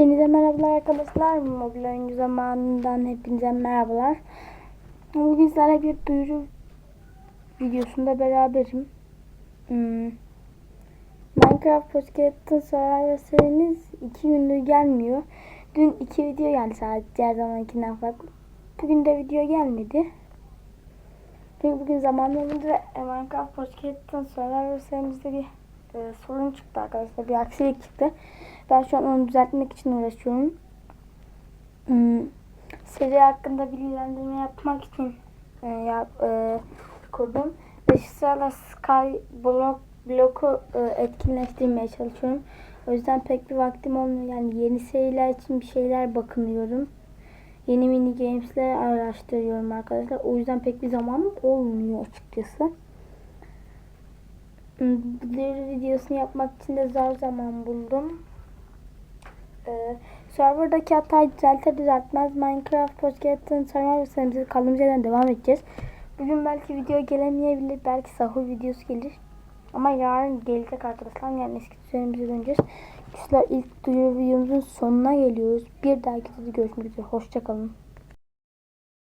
Hepinize merhabalar arkadaşlar. Mobil oyuncu zamanından hepinize merhabalar. Bugün sizlerle bir duyuru videosunda beraberim. Hmm. Minecraft Pocket'ın Survivor serimiz iki gündür gelmiyor. Dün iki video geldi sadece her zamankinden farklı. Bugün de video gelmedi. Çünkü bugün olmadı ve Minecraft Pocket'ın Survivor serimizde bir e, sorun çıktı arkadaşlar. Bir aksilik çıktı. Ben şu an onu düzeltmek için uğraşıyorum. Hmm, seri hakkında bilgilendirme yapmak için e, yap, e, kurdum. Ve şu sırada Skyblock bloku e, etkinleştirmeye çalışıyorum. O yüzden pek bir vaktim olmuyor. Yani yeni seriler için bir şeyler bakınıyorum. Yeni mini games'ler araştırıyorum arkadaşlar. O yüzden pek bir zamanım olmuyor açıkçası. Duyuru videosunu yapmak için de zor zaman buldum. Ee, serverdaki hatayı düzeltir düzeltmez Minecraft Podcast'ın server serimize kaldığımız devam edeceğiz. Bugün belki video gelemeyebilir. Belki sahur videosu gelir. Ama yarın gelecek arkadaşlar. Yani eski düzenimize döneceğiz. Arkadaşlar ilk duyuru videomuzun sonuna geliyoruz. Bir dahaki videoda görüşmek üzere. Hoşçakalın.